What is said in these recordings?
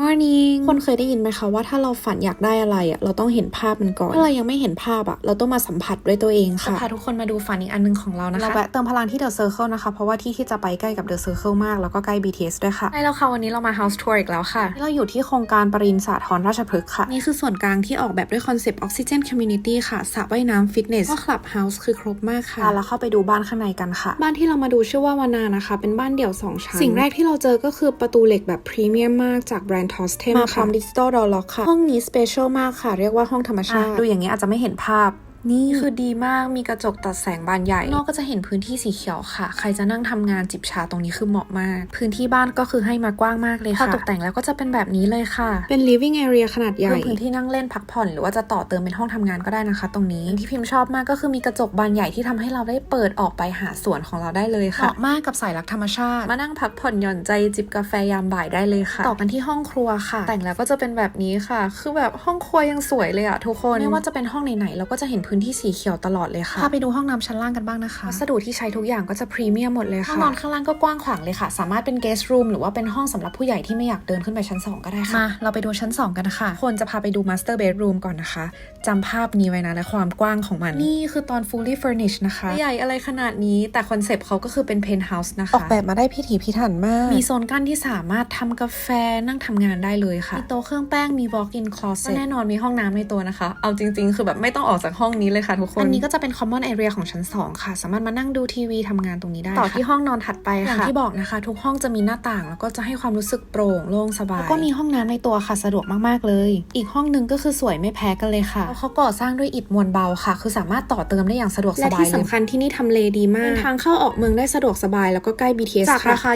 Morning คนเคยได้ยินไหมคะว่าถ้าเราฝันอยากได้อะไรอะเราต้องเห็นภาพมันก่อน ถ้าเรายังไม่เห็นภาพอะเราต้องมาสัมผัสด้วยตัวเองค่ะจะพาทุกคนมาดูฝันอีกอันนึงของเรานะคะ เราแวะเติมพลังที่ The Circle นะคะ เพราะว่าที่ที่จะไปใกล้กับ The Circle มาก แล้วก็ใกล้ BTS ด้วยค่ะได้แล้วค่ะ วันนี้เรามา house tour อีกแล้วค่ะที่เราอยู่ที่โครงการปรินสาทรราชพฤกษ์ค่ะ นี่คือส่วนกลางที่ออกแบบด้วยคอนเซปต์ Oxygen Community ค่ะสระว่ายน้ำฟิตเนสก็ Clubhouse คือครบมากค่ะแล้วเข้าไปดูบ้านข้างในกันค่ะ บ้านที่เรามาดูชื่อว่าวานานะคะ เป็นบ้านเดี่ยว 2 ชั้น สิ่งแรกที่เราเจอก็คือประตูเหล็กแบบพรีเมียมมากจากแบรนด์ Tostem มาพร้อมดิจิตอลดอลล็อกค่ะ ห้องนี้สเปเชียลมากค่ะ เรียกว่าห้องธรรมชาติ ดูอย่างนี้อาจจะไม่เห็นภาพ นี่คือดีมากมีกระจกตัดแสงบานใหญ่ นอกก็จะเห็นพื้นที่สีเขียวค่ะ ใครจะนั่งทำงานจิบชาตรงนี้คือเหมาะมาก พื้นที่บ้านก็คือให้มากว้างมากเลยค่ะพอตกแต่งแล้วก็จะเป็นแบบนี้เลยค่ะ เป็น living area ขนาดใหญ่ พื้นที่นั่งเล่นพักผ่อน หรือว่าจะต่อเติมเป็นห้องทำงานก็ได้นะคะ ตรงนี้ที่พิมพ์ชอบมากก็คือมีกระจกบานใหญ่ที่ทำให้เราได้เปิดออกไปหาสวนของเราได้เลยค่ะเหมาะมากกับสายรักธรรมชาติ มานั่งพักผ่อนหย่อนใจจิบกาแฟยามบ่ายได้เลยค่ะ ต่อกันที่ห้องครัวค่ะ แต่งแล้วก็จะเป็นแบบนี้ค่ะ คือแบบห้องครัวยังสวยเลยอะทุกคนไม่ว่าจะเป็นห้องไหนๆเราก็จะเห็นพื้นที่สีเขียวตลอดเลยค่ะพาไปดูห้องน้ำชั้นล่างกันบ้างนะคะวัสดุที่ใช้ทุกอย่างก็จะพรีเมียมหมดเลยค่ะห้องนอนข้างล่างก็กว้างขวางเลยค่ะ สามารถเป็น guest room หรือว่าเป็นห้องสำหรับผู้ใหญ่ที่ไม่อยากเดินขึ้นไปชั้น 2 ก็ได้ค่ะมาเราไปดูชั้น 2 กันนะคะคนจะพาไปดู master bedroom ก่อนนะคะจำภาพนี้ไว้นะและความกว้างของมัน นี่คือตอน fully furnished นะคะใหญ่อะไรขนาดนี้แต่คอนเซปต์เขาก็คือเป็น penthouse นะคะออกแบบมาได้พิถีพิถันมาก มีโซนกั้นที่สามารถทำกาแฟนั่งทำงานได้เลยค่ะมีโต๊ะเครื่องแป้งมี walk in closet แน่นอนมีห้องน้ำในตัวนะคะ เอาจริง ๆ คือแบบไม่ต้องออกจากห้องนี้เลยค่ะทุกคน อันนี้ก็จะเป็น common area ของชั้น 2 ค่ะ สามารถมานั่งดูทีวีทำงานตรงนี้ได้ ต่อที่ห้องนอนถัดไปค่ะ อย่างที่บอกนะคะ ทุกห้องจะมีหน้าต่าง แล้วก็จะให้ความรู้สึกโปร่งโล่งสบาย แล้วก็มีห้องน้ำในตัวค่ะสะดวกมากๆเลย อีกห้องหนึงก็คือสวยไม่แพ้กันเลยค่ะแล้วเขาก่อสร้างด้วยอิฐมวลเบาค่ะ คือสามารถต่อเติมได้อย่างสะดวกสบายและที่สำคัญที่นี่ทำเลดีมากเดินทางเข้าออกเมืองได้สะดวกสบายแล้วก็ใกล้ BTS จากราคา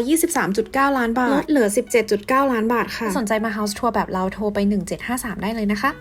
23.9 ล้านบาทลดเหลือ 17.9 ล้านบาทค่ะ สนใจมา House Tour แบบเราโทรไป 1753 ได้เลยนะคะ